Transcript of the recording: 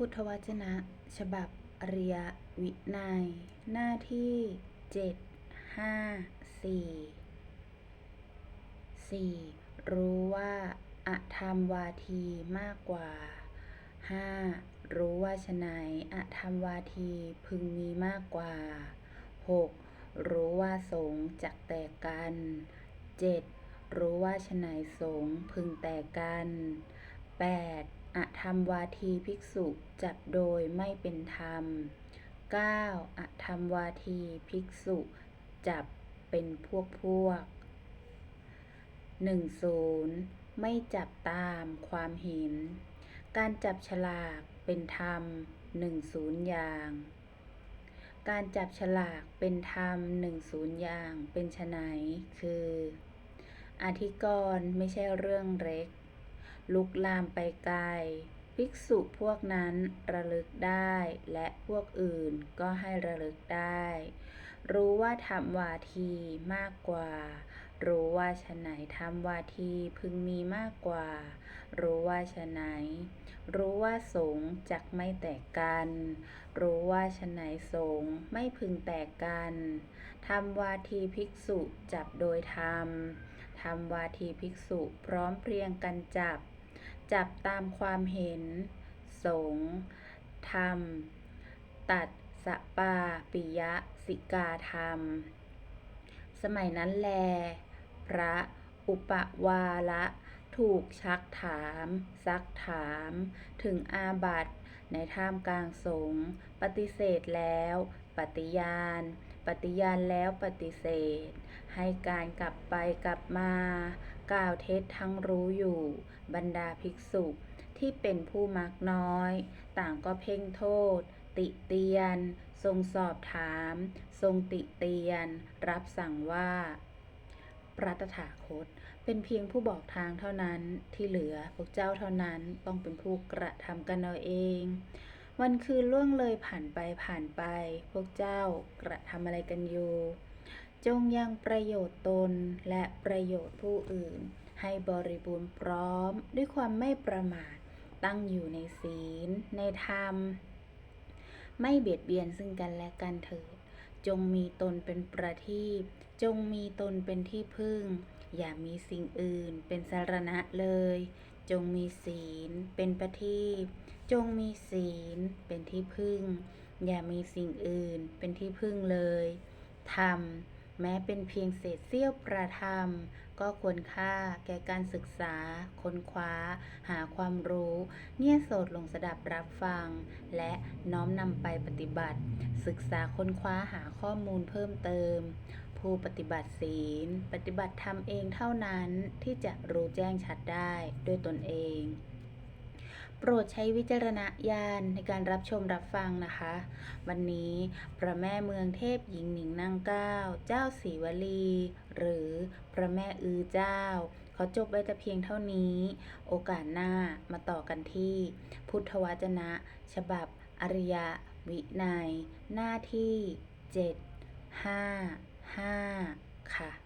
พุทธวจนะ ฉบับอริยวินัย หน้าที่เจ็ดห้าสี่สี่รู้ว่าอะธรรมวาทีมากกว่าห้ารู้ว่าฉะไหนอธรรมวาทีพึงมีมากกว่าหกรู้ว่าสงจักแตกกันเจ็ดรู้ว่าฉะไหนสงพึงแตกกันแปด อธรรมวาทีภิกษุจัดโดยไม่เป็นธรรม 9. อธรรมวาทีภิกษุจับเป็นพวกพวก 10. ไม่จับตามความเห็น การจับฉลากเป็นธรรม 10 อย่าง การจับฉลากเป็นธรรม 10 อย่างเป็นไฉนคือ อธิกรณ์ไม่ใช่เรื่องเล็ก ลุกลามไปไกล ภิกษุพวกนั้นระลึกได้ และพวกอื่นก็ให้ระลึกได้ รู้ว่าธรรมวาทีมากกว่า รู้ว่าฉไหนธรรมวาทีพึงมีมากกว่า รู้ว่าฉไหน รู้ว่าสงฆ์จักไม่แตกกัน รู้ว่าฉไหนสงฆ์ไม่พึงแตกกันธรรมวาทีภิกษุจับโดยธรรมธรรมวาทีภิกษุพร้อมเพรียงกันจับ จับตามความเห็น สงธรรม ตัดสปาปิยะสิกาธรรม สมัยนั้นแล พระอุปวาละถูกชักถาม ซักถาม ถึงอาบัตในท่ามกลางสงปฏิเสธแล้ว ปฏิญาณ ปฏิญาณแล้วปฏิเสธ ให้การกลับไปกลับมา กล่าวเท็จทั้งรู้อยู่ บรรดาภิกษุที่เป็นผู้มักน้อย ต่างก็เพ่งโทษ ติเตียน ทรงสอบถาม ทรงติเตียน รับสั่งว่าพระตถาคต เป็นเพียงผู้บอกทางเท่านั้นที่เหลือพวกเจ้าเท่านั้นต้องเป็นผู้กระทำกันเอาเอง วันคืนล่วงเลยผ่านไปผ่านไป พวกเจ้ากระทำอะไรกันอยู่ จงยังประโยชน์ตนและประโยชน์ผู้อื่น ให้บริบูรณ์พร้อมด้วยความไม่ประมาท ตั้งอยู่ในศีล ในธรรม ไม่เบียดเบียนซึ่งกันและกันเถิดจงมีตนเป็นประทีปจงมีตนเป็นที่พึ่ง อย่ามีสิ่งอื่นเป็นสารณะเลย จงมีศีลเป็นประทีปจงมีศีลเป็นที่พึ่ง อย่ามีสิ่งอื่นเป็นที่พึ่งเลยธรรม แม้เป็นเพียงเศษเสี้ยวประธรรม ก็ควรค่าแก่การศึกษา ค้นคว้า หาความรู้เนี่ยโสดลงสดับรับฟัง และน้อมนำไปปฏิบัติ ศึกษาค้นคว้าหาข้อมูลเพิ่มเติม ผู้ปฏิบัติศีล ปฏิบัติธรรมเองเท่านั้นที่จะรู้แจ้งชัดได้ด้วยตนเอง โปรดใช้วิจารณญาณในการรับชมรับฟังนะคะ วันนี้พระแม่เมืองเทพหญิงหนิงนางเก้า เจ้าศรีวลี หรือพระแม่อือเจ้า ขอจบไว้แต่เพียงเท่านี้ โอกาสหน้ามาต่อกันที่ พุทธวจนะ ฉบับ อริยวินัย หน้าที่ 7 5 5 ค่ะ